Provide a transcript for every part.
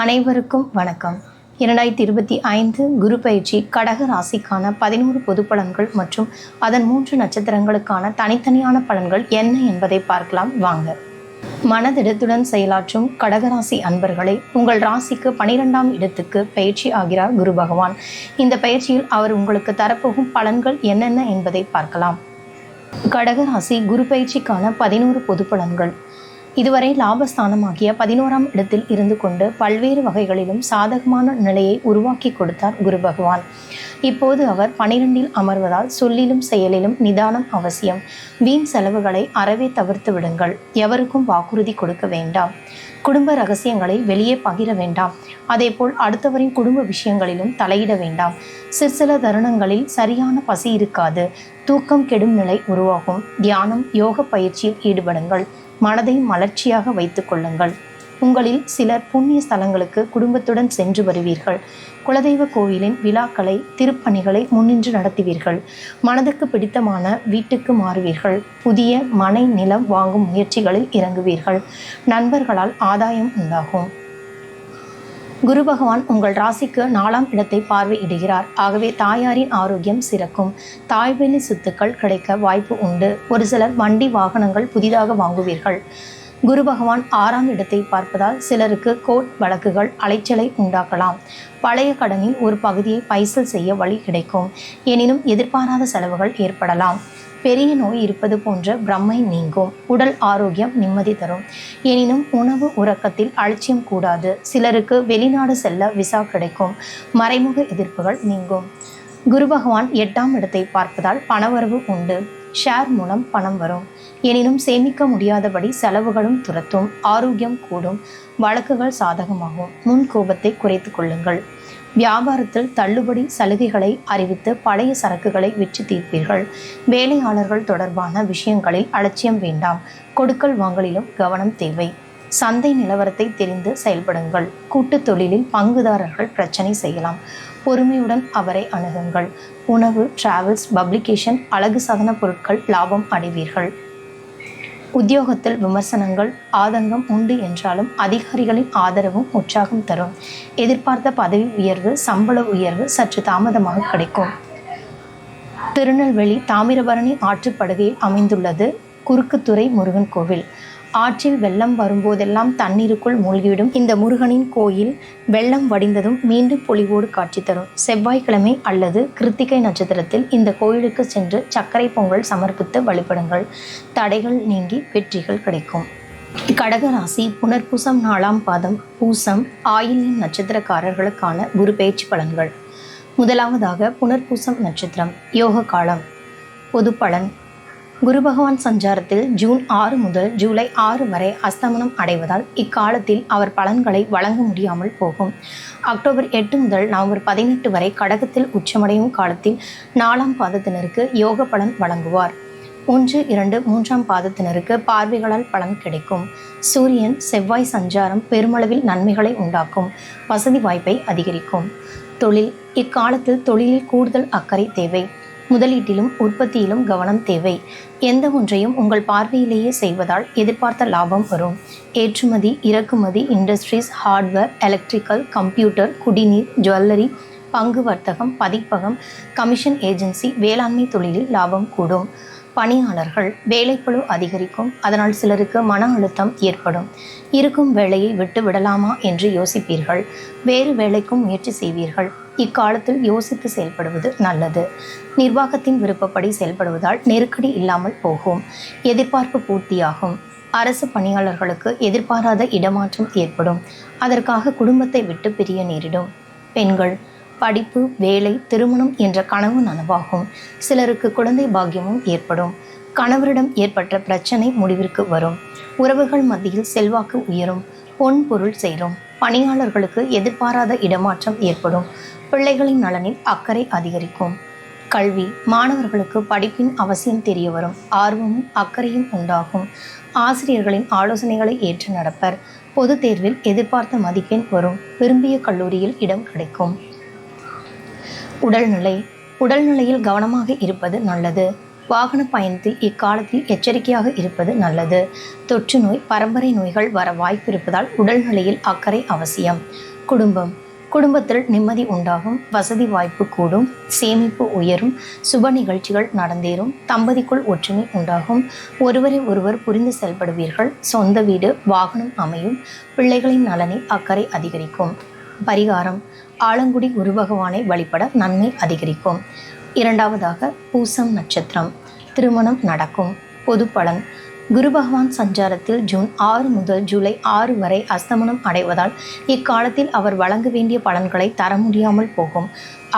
அனைவருக்கும் வணக்கம். இரண்டாயிரத்தி இருபத்தி ஐந்து குரு பயிற்சி கடக ராசிக்கான பதினோரு பொது பலன்கள் மற்றும் அதன் மூன்று நட்சத்திரங்களுக்கான தனித்தனியான பலன்கள் என்ன என்பதை பார்க்கலாம் வாங்க. மனதிடத்துடன் செயலாற்றும் கடகராசி அன்பர்களை உங்கள் ராசிக்கு பனிரெண்டாம் இடத்துக்கு பயிற்சி ஆகிறார் குரு பகவான். இந்த பயிற்சியில் அவர் உங்களுக்கு தரப்போகும் பலன்கள் என்னென்ன என்பதை பார்க்கலாம். கடகராசி குரு பயிற்சிக்கான பதினோரு பொது பலன்கள். இதுவரை லாபஸ்தானமாகிய பதினோராம் இடத்தில் இருந்து கொண்டு பல்வேறு வகைகளிலும் சாதகமான நிலையை உருவாக்கி கொடுத்தார் குரு பகவான். இப்போது அவர் பனிரெண்டில் அமர்வதால் சொல்லிலும் செயலிலும் நிதானம் அவசியம். வீண் செலவுகளை அறவே தவிர்த்து விடுங்கள். எவருக்கும் வாக்குறுதி கொடுக்க வேண்டாம். குடும்ப ரகசியங்களை வெளியே பகிர வேண்டாம். அதேபோல் அடுத்தவரின் குடும்ப விஷயங்களிலும் தலையிட வேண்டாம். சிற்சில தருணங்களில் சரியான பசி இருக்காது. தூக்கம் கெடும் நிலை உருவாகும். தியானம் யோக பயிற்சியில் ஈடுபடுங்கள். மனதை மலர்ச்சியாக வைத்து கொள்ளுங்கள். உங்களில் சிலர் புண்ணிய ஸ்தலங்களுக்கு குடும்பத்துடன் சென்று வருவீர்கள். குலதெய்வ கோயிலின் விழாக்களை திருப்பணிகளை முன்னின்று நடத்துவீர்கள். மனதுக்கு பிடித்தமான வீட்டுக்கு மாறுவீர்கள். புதிய மனை நிலம் வாங்கும் முயற்சிகளில் இறங்குவீர்கள். நண்பர்களால் ஆதாயம் உண்டாகும். குரு பகவான் உங்கள் ராசிக்கு நாலாம் இடத்தை பார்வையிடுகிறார். ஆகவே தாயாரின் ஆரோக்கியம் சிறக்கும். தாய்வெளி சொத்துக்கள் கிடைக்க வாய்ப்பு உண்டு. ஒரு சிலர் வண்டி வாகனங்கள் புதிதாக வாங்குவீர்கள். குரு பகவான் ஆறாம் இடத்தை பார்ப்பதால் சிலருக்கு கோர்ட் வழக்குகள் அலைச்சலை உண்டாக்கலாம். பழைய கடனில் ஒரு பகுதியை பைசல் செய்ய வழி கிடைக்கும். எனினும் எதிர்பாராத செலவுகள் ஏற்படலாம். பெரிய நோய் இருப்பது போன்ற பிரம்மை நீங்கும். உடல் ஆரோக்கியம் நிம்மதி தரும். எனினும் உணவு உறக்கத்தில் அலட்சியம் கூடாது. சிலருக்கு வெளிநாடு செல்ல விசா கிடைக்கும். மறைமுக எதிர்ப்புகள் நீங்கும். குரு பகவான் எட்டாம் இடத்தை பார்ப்பதால் பணவரவு உண்டு. ஷேர் மூலம் பணம் வரும். எனினும் சேமிக்க முடியாதபடி செலவுகளும் துரத்தும். ஆரோக்கியம் கூடும். வழக்குகள் சாதகமாகும். முன் கோபத்தை குறைத்து கொள்ளுங்கள். வியாபாரத்தில் தள்ளுபடி சலுகைகளை அறிவித்து பழைய சரக்குகளை விற்று தீர்ப்பீர்கள். வேலையாளர்கள் தொடர்பான விஷயங்களில் அலட்சியம் வேண்டாம். கொடுக்கல் வாங்கலிலும் கவனம் தேவை. சந்தை நிலவரத்தை தெரிந்து செயல்படுங்கள். கூட்டுத் தொழிலில் பங்குதாரர்கள் பிரச்சனை செய்யலாம். பொறுமையுடன் அவரை அணுகுங்கள். உணவு டிராவல்ஸ் பப்ளிகேஷன் அழகு சாதன பொருட்கள் லாபம் அடைவீர்கள். உத்தியோகத்தில் விமர்சனங்கள் ஆதங்கம் உண்டு என்றாலும் அதிகாரிகளின் ஆதரவும் உற்சாகம் தரும். எதிர்பார்த்த பதவி உயர்வு சம்பள உயர்வு சற்று தாமதமாக கிடைக்கும். திருநெல்வேலி தாமிரபரணி ஆற்றுப்படுகையில் அமைந்துள்ளது குறுக்குத்துறை முருகன் கோவில். ஆற்றில் வெள்ளம் வரும்போதெல்லாம் தண்ணீருக்குள் மூழ்கிவிடும். இந்த முருகனின் கோயில் வெள்ளம் வடிந்ததும் மீண்டும் பொலிவோடு காட்சி தரும். செவ்வாய்க்கிழமை அல்லது கிருத்திகை நட்சத்திரத்தில் இந்த கோயிலுக்கு சென்று சர்க்கரை பொங்கல் சமர்ப்பித்து வழிபடுங்கள். தடைகள் நீங்கி வெற்றிகள் கிடைக்கும். கடகராசி புனர்பூசம் நாலாம் பாதம் பூசம் ஆயிலின் நட்சத்திரக்காரர்களுக்கான குரு பயிற்சி பலன்கள். முதலாவதாக புனர்பூசம் நட்சத்திரம் யோக காலம் பொது பலன் குரு பகவான் சஞ்சாரத்தில் ஜூன் ஆறு முதல் ஜூலை ஆறு வரை அஸ்தமனம் அடைவதால் இக்காலத்தில் அவர் பலன்களை வழங்க முடியாமல் போகும். அக்டோபர் எட்டு முதல் நவம்பர் பதினெட்டு வரை கடகத்தில் உச்சமடையும் காலத்தில் நாலாம் பாதத்தினருக்கு யோக பலன் வழங்குவார். ஒன்று இரண்டு மூன்றாம் பாதத்தினருக்கு பார்வைகளால் பலன் கிடைக்கும். சூரியன் செவ்வாய் சஞ்சாரம் பெருமளவில் நன்மைகளை உண்டாக்கும். வசதி வாய்ப்பை அதிகரிக்கும். தொழில் இக்காலத்தில் தொழிலில் கூடுதல் அக்கறை தேவை. முதலீட்டிலும் உற்பத்தியிலும் கவனம் தேவை. எந்த ஒன்றையும் உங்கள் பார்வையிலேயே செய்வதால் எதிர்பார்த்த லாபம் வரும். ஏற்றுமதி இறக்குமதி இண்டஸ்ட்ரீஸ் ஹார்ட்வேர் எலக்ட்ரிக்கல் கம்ப்யூட்டர் குடிநீர் ஜுவல்லரி பங்கு வர்த்தகம் பதிப்பகம் கமிஷன் ஏஜென்சி வேளாண்மை தொழிலில் லாபம் கூடும். பணியாளர்கள் வேலைப்பழு அதிகரிக்கும். அதனால் சிலருக்கு மன அழுத்தம் ஏற்படும். இருக்கும் வேலையை விட்டு விடலாமா என்று யோசிப்பீர்கள். வேறு வேலைக்கும் முயற்சி செய்வீர்கள். இக்காலத்தில் யோசித்து செயல்படுவது நல்லது. நிர்வாகத்தின் விருப்பப்படி செயல்படுவதால் நெருக்கடி இல்லாமல் போகும். எதிர்பார்ப்பு பூர்த்தியாகும். அரசு பணியாளர்களுக்கு எதிர்பாராத இடமாற்றம் ஏற்படும். அதற்காக குடும்பத்தை விட்டு பிரிய நேரிடும். பெண்கள் படிப்பு வேலை திருமணம் என்ற கனவு நனவாகும். சிலருக்கு குழந்தை பாக்கியமும் ஏற்படும். கணவரிடம் ஏற்பட்ட பிரச்சனை முடிவிற்கு வரும். உறவுகள் மத்தியில் செல்வாக்கு உயரும். பொன் பொருள் சேரும். பணியாளர்களுக்கு எதிர்பாராத இடமாற்றம் ஏற்படும். பிள்ளைகளின் நலனில் அக்கறை அதிகரிக்கும். கல்வி மாணவர்களுக்கு படிப்பின் அவசியம் தெரிய வரும். ஆர்வமும் அக்கறையும் உண்டாகும். ஆசிரியர்களின் ஆலோசனைகளை ஏற்று நடப்பர். பொது தேர்வில் எதிர்பார்த்த மதிப்பெண் வரும். விரும்பிய கல்லூரியில் இடம் கிடைக்கும். உடல்நிலை. உடல்நிலையில் கவனமாக இருப்பது நல்லது. வாகன பயணத்தில் இக்காலத்தில் எச்சரிக்கையாக இருப்பது நல்லது. தொற்று நோய் பரம்பரை நோய்கள் வர வாய்ப்பு இருப்பதால் உடல்நிலையில் அக்கறை அவசியம். குடும்பம். குடும்பத்தில் நிம்மதி உண்டாகும் வசதி வாய்ப்பு கூடும் சேமிப்பு உயரும் சுப நிகழ்ச்சிகள் நடந்தேறும் தம்பதிக்குள் ஒற்றுமை உண்டாகும். ஒருவரை ஒருவர் புரிந்து செயல்படுவீர்கள். சொந்த வீடு வாகனம் அமையும் பிள்ளைகளின் நலனில் அக்கறை அதிகரிக்கும். பரிகாரம். ஆலங்குடி குரு பகவானை வழிபட நன்மை அதிகரிக்கும். இரண்டாவதாக பூசம் நட்சத்திரம். திருமணம் நடக்கும். பொது பலன். குரு பகவான் சஞ்சாரத்தில் ஜூன் ஆறு முதல் ஜூலை ஆறு வரை அஸ்தமனம் அடைவதால் இக்காலத்தில் அவர் வழங்க வேண்டிய பலன்களை தர முடியாமல் போகும்.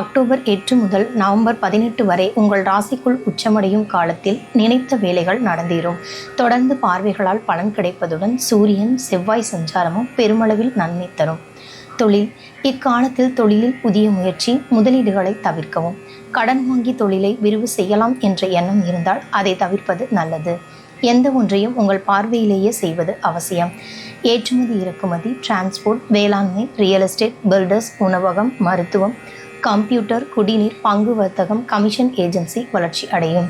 அக்டோபர் எட்டு முதல் நவம்பர் பதினெட்டு வரை உங்கள் ராசிக்குள் உச்சமடையும் காலத்தில் நினைத்த வேலைகள் நடந்தேறும் தொடர்ந்து பார்வைகளால் பலன் கிடைப்பதுடன் சூரியன் செவ்வாய் சஞ்சாரமும் பெருமளவில் நன்மை தரும். தொழில். இக்காலத்தில் தொழிலில் புதிய முயற்சி முதலீடுகளை தவிர்க்கவும். கடன் வாங்கி தொழிலை விரிவு செய்யலாம் என்ற எண்ணம் இருந்தால் அதை தவிர்ப்பது நல்லது. எந்த ஒன்றையும் உங்கள் பார்வையிலேயே செய்வது அவசியம். ஏற்றுமதி இறக்குமதி டிரான்ஸ்போர்ட் வேளாண்மை ரியல் எஸ்டேட் பில்டர்ஸ் உணவகம் மருத்துவம் கம்ப்யூட்டர் குடிநீர் பங்கு வர்த்தகம் கமிஷன் ஏஜென்சி வளர்ச்சி அடையும்.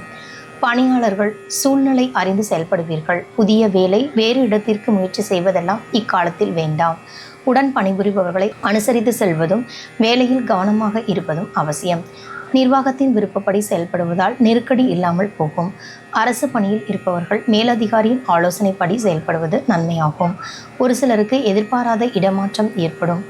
பணியாளர்கள் சூழ்நிலை அறிந்து செயல்படுவீர்கள். புதிய வேலை வேறு இடத்திற்கு முயற்சி செய்வதெல்லாம் இக்காலத்தில் வேண்டாம். உடன் பணிபுரிபவர்களை அனுசரித்து செல்வதும் வேலையில் கவனமாக இருப்பதும் அவசியம். நிர்வாகத்தின் விருப்பப்படி செயல்படுவதால் நெருக்கடி இல்லாமல் போகும். அரசு பணியில் இருப்பவர்கள் மேலதிகாரியின் ஆலோசனைப்படி செயல்படுவது நன்மையாகும். ஒரு சிலருக்கு எதிர்பாராத இடமாற்றம் ஏற்படும்.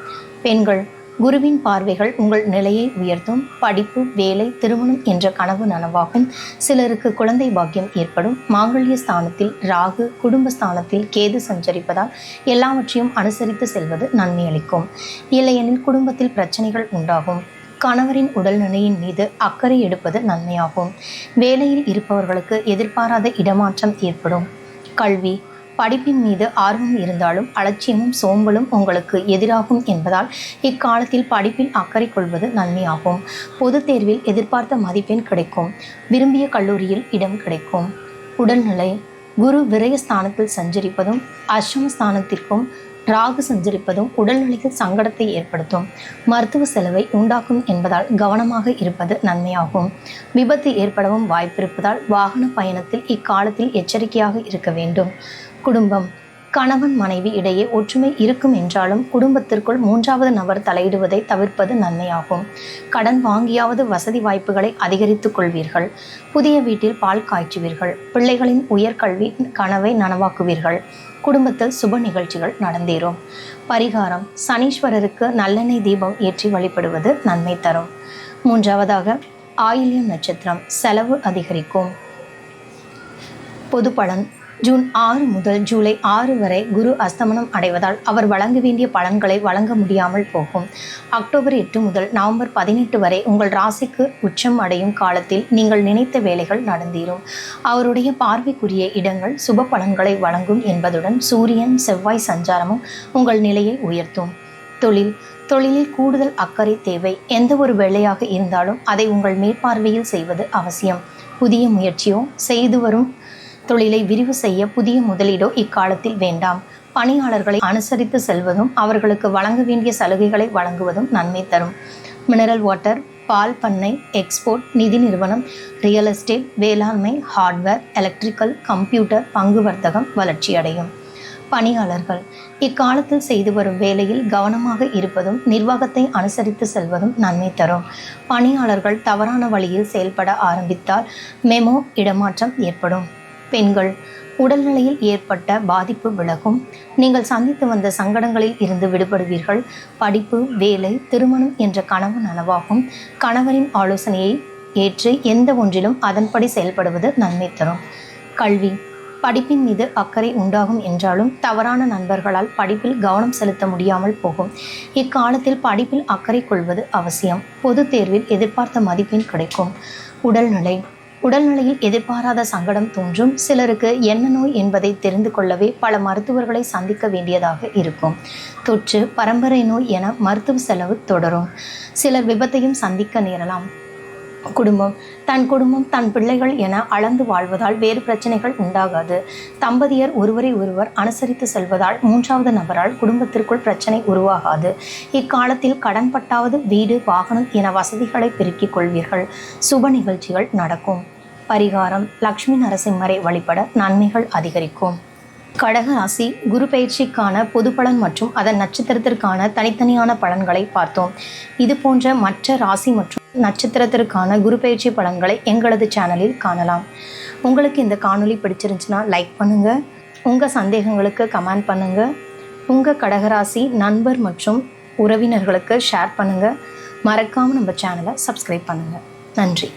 பெண்கள் குருவின் பார்வைகள் உங்கள் நிலையை உயர்த்தும் படிப்பு வேலை திருமணம் என்ற கனவு நனவாகும். சிலருக்கு குழந்தை பாக்கியம் ஏற்படும். மாங்கல்ய ஸ்தானத்தில் ராகு குடும்ப ஸ்தானத்தில் கேது சஞ்சரிப்பதால் எல்லாவற்றையும் அனுசரித்து செல்வது நன்மை அளிக்கும். இல்லையெனில் குடும்பத்தில் பிரச்சனைகள் உண்டாகும். கணவரின் உடல்நிலையின் மீது அக்கறை எடுப்பது நன்மையாகும். வேலையில் இருப்பவர்களுக்கு எதிர்பாராத இடமாற்றம் ஏற்படும். கல்வி படிப்பின் மீது ஆர்வம் இருந்தாலும் அலட்சியமும் சோம்பலும் உங்களுக்கு எதிராகும் என்பதால் இக்காலத்தில் படிப்பில் அக்கறை கொள்வது நன்மையாகும். பொதுத் தேர்வில் எதிர்பார்த்த மதிப்பெண் கிடைக்கும். விரும்பிய கல்லூரியில் இடம் கிடைக்கும். உடல்நிலை. குரு விரயஸ்தானத்தில் சஞ்சரிப்பதும் அஷ்டமஸ்தானத்திற்கும் ராகு சஞ்சரிப்பதும் உடல்நிலைக்கு சங்கடத்தை ஏற்படுத்தும். மருத்துவ செலவை உண்டாக்கும் என்பதால் கவனமாக இருப்பது நன்மையாகும். விபத்து ஏற்படவும் வாய்ப்பிருப்பதால் வாகன பயணத்தில் இக்காலத்தில் எச்சரிக்கையாக இருக்க வேண்டும். குடும்பம். கணவன் மனைவி இடையே ஒற்றுமை இருக்கும் என்றாலும் குடும்பத்திற்குள் மூன்றாவது நபர் தலையிடுவதை தவிர்ப்பது நன்மையாகும். கடன் வாங்கியாவது வசதி வாய்ப்புகளை அதிகரித்துக் கொள்வீர்கள். புதிய வீட்டில் பால் காய்ச்சுவீர்கள். பிள்ளைகளின் உயர்கல்வி கனவை நனவாக்குவீர்கள். குடும்பத்தில் சுப நிகழ்ச்சிகள் நடந்தேறும். பரிகாரம் சனீஸ்வரருக்கு நல்லெண்ணெய் தீபம் ஏற்றி வழிபடுவது நன்மை தரும். மூன்றாவதாக ஆயில்யம் நட்சத்திரம் செலவு அதிகரிக்கும். பொது பலன் ஜூன் ஆறு முதல் ஜூலை ஆறு வரை குரு அஸ்தமனம் அடைவதால் அவர் வழங்க வேண்டிய பலன்களை வழங்க முடியாமல் போகும். அக்டோபர் எட்டு முதல் நவம்பர் பதினெட்டு வரை உங்கள் ராசிக்கு உச்சம் அடையும் காலத்தில் நீங்கள் நினைத்த வேலைகள் நடந்தீரும். அவருடைய பார்வைக்குரிய இடங்கள் சுப பலன்களை வழங்கும் என்பதுடன் சூரியன் செவ்வாய் சஞ்சாரமும் உங்கள் நிலையை உயர்த்தும். தொழில் தொழிலில் கூடுதல் அக்கறை தேவை. எந்த ஒரு வேலையாக இருந்தாலும் அதை உங்கள் மேற்பார்வையில் செய்வது அவசியம். புதிய முயற்சியோ செய்து வரும் தொழிலை விரிவு செய்ய புதிய முதலீடோ இக்காலத்தில் வேண்டாம். பணியாளர்களை அனுசரித்து செல்வதும் அவர்களுக்கு வழங்க வேண்டிய சலுகைகளை வழங்குவதும் நன்மை தரும். மினரல் வாட்டர் பால் பண்ணை எக்ஸ்போர்ட் நிதி நிறுவனம் ரியல் எஸ்டேட் வேளாண்மை ஹார்ட்வேர் எலக்ட்ரிக்கல் கம்ப்யூட்டர் பங்கு வர்த்தகம் வளர்ச்சியடையும். பணியாளர்கள் இக்காலத்தில் செய்து வரும் வேலையில் கவனமாக இருப்பதும் நிர்வாகத்தை அனுசரித்து செல்வதும் நன்மை தரும். பணியாளர்கள் தவறான வழியில் செயல்பட ஆரம்பித்தால் மெமோ இடமாற்றம் ஏற்படும். பெண்கள் உடல்நிலையில் ஏற்பட்ட பாதிப்பு விலகும். நீங்கள் சந்தித்து வந்த சங்கடங்களில் இருந்து விடுபடுவீர்கள். படிப்பு வேலை திருமணம் என்ற கனவு நனவாகும். கணவரின் ஆலோசனையை ஏற்று எந்த ஒன்றிலும் அதன்படி செயல்படுவது நன்மை தரும். கல்வி படிப்பின் மீது அக்கறை உண்டாகும் என்றாலும் தவறான நண்பர்களால் படிப்பில் கவனம் செலுத்த முடியாமல் போகும். இக்காலத்தில் படிப்பில் அக்கறை கொள்வது அவசியம். பொது தேர்வில் எதிர்பார்த்த மதிப்பெண் கிடைக்கும். உடல்நிலை உடல்நிலையில் எதிர்பாராத சங்கடம் தோன்றும். சிலருக்கு என்ன நோய் என்பதை தெரிந்து கொள்ளவே பல மருத்துவர்களை சந்திக்க வேண்டியதாக இருக்கும். தொற்று பரம்பரை நோய் என மருத்துவ செலவு தொடரும். சிலர் விபத்தையும் சந்திக்க நேரலாம். குடும்பம். தன் குடும்பம் தன் பிள்ளைகள் என அளந்து வாழ்வதால் வேறு பிரச்சனைகள் உண்டாகாது. தம்பதியர் ஒருவரை ஒருவர் அனுசரித்து செல்வதால் மூன்றாவது நபரால் குடும்பத்திற்குள் பிரச்சனை உருவாகாது. இக்காலத்தில் கடன் பட்டாவது வீடு வாகனம் என வசதிகளை பெருக்கிக் கொள்வீர்கள். சுப நிகழ்ச்சிகள் நடக்கும். பரிகாரம் லக்ஷ்மி நரசிம்மரை வழிபட நன்மைகள் அதிகரிக்கும். கடக ராசி குரு பயிற்சிக்கான பொது பலன் மற்றும் அதன் நட்சத்திரத்திற்கான தனித்தனியான பலன்களை பார்த்தோம். இது போன்ற மற்ற ராசி மற்றும் நட்சத்திரத்திற்கான குரு பயிற்சி பலன்களை எங்களது சேனலில் காணலாம். உங்களுக்கு இந்த காணொலி பிடிச்சிருந்துச்சுன்னா லைக் பண்ணுங்கள் உங்கள் சந்தேகங்களுக்கு கமெண்ட் பண்ணுங்கள் உங்கள் கடகராசி நண்பர் மற்றும் உறவினர்களுக்கு ஷேர் பண்ணுங்கள் மறக்காமல் நம்ம சேனலை சப்ஸ்கிரைப் பண்ணுங்கள் நன்றி.